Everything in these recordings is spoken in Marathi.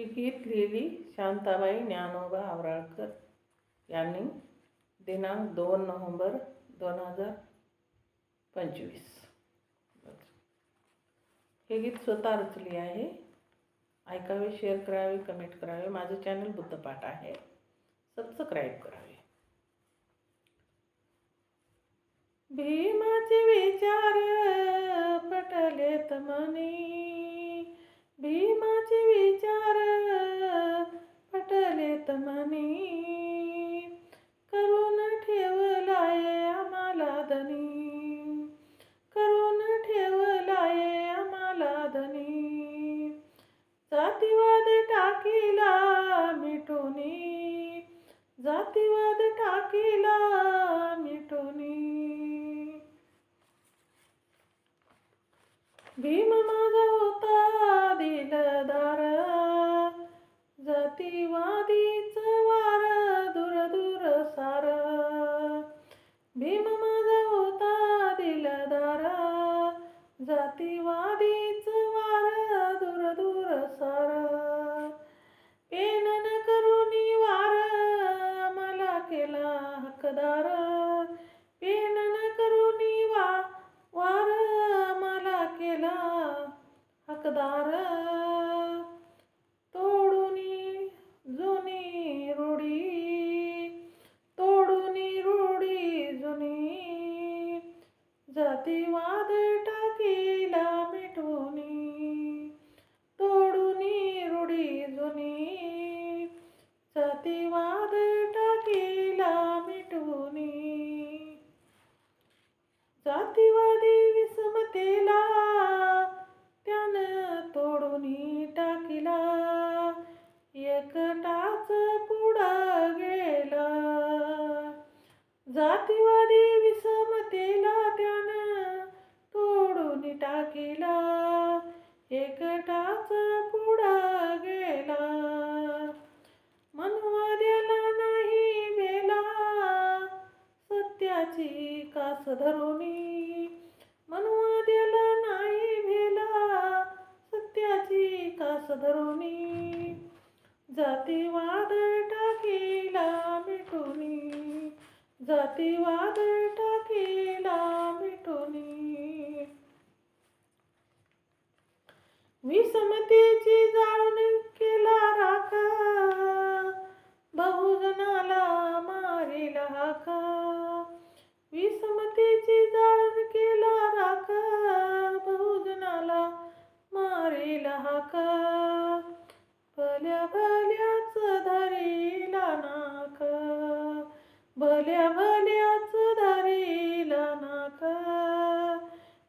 ही गीत लिहिली शांताबाई ज्ञानोबा आवराळकर यांनी दिनांक दोन नोव्हेंबर दोन हजार पंचवीस. हे गीत स्वतः रचली आहे. ऐकावे शेअर करावे कमेंट करावे. माझं चॅनल बुद्धपाठ आहे. सबस्क्राईब करावे. भीमाचे विचार पटले तमनी भीमाचे विचार पटलेत मनी करून ठेवलाय आम्हाला धनी. करून ठेवलाय आम्हाला धनी. जातीवाद टाकीला मिठोनी. जातीवाद टाकीला मिटोनी भीम माझा होता दिलदार वादीच वार दूर दूर सार. भीम माझा होता दिलदार. जातीवादीच वार दूर दूर सार. पेनन करुनी वार मला केला हकदार. पेनन करुनी वा वार मला केला हकदार. टाकीला एकटाच पुढा गेला. मनवाद्याला नाही वेला सत्याची कास धरुनी. मनवाद्याला नाही भेला सत्याची कास धरुनी. जातीवाद टाकीला मिटुनी. जातीवाद टाकीला मिटुनी विषमतेची जाळून केला राखा बहुजनाला राखा. हाका विषमतेची केला राखा. बहुजनाला मारीला हाका. भल्या भल्याच धरीला नाक. भल्या भल्याच धरीला नाक.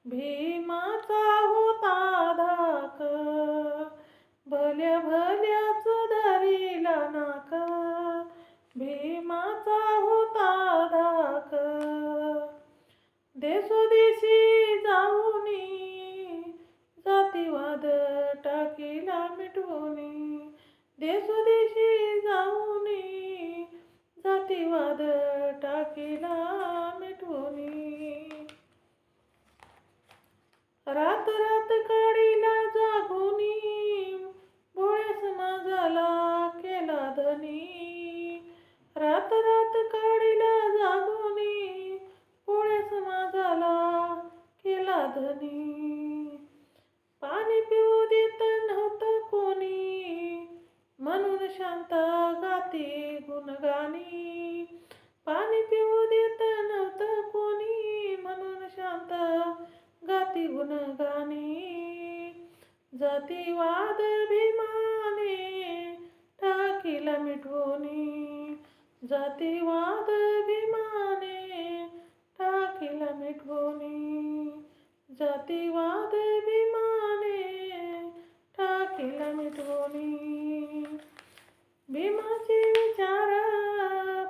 भीमाचा होता धाक. भल्या भल्याच धरीला नाक. शांत गाती गुणगाणी पाणी पिऊ देत नव्हतं कोणी म्हणून शांत गाती गुणगाणी जातीवाद भीमाने टाकीला मिठवणी जातीवाद भीमाने टाकीला मिठवणी जातीवाद भीमाने टाकीला मिठवणी भीमाचे विचार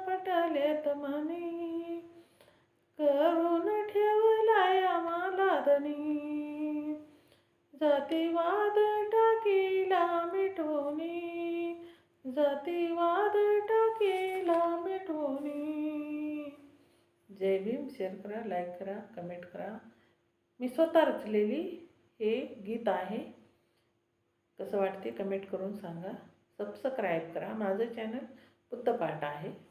पटलेत मनी करून ठेवलाय आम्हाला धनी. जातीवाद टाकीला मिटवूनी जातीवाद टाकीला मिटवूनी. जय भीम शेअर करा लाईक करा कमेंट करा. मी स्वतः रचलेली हे गीत आहे. कसं वाटते कमेंट करून सांगा. सबस्क्राईब करा. माझं चॅनल बुद्धपाठ आहे.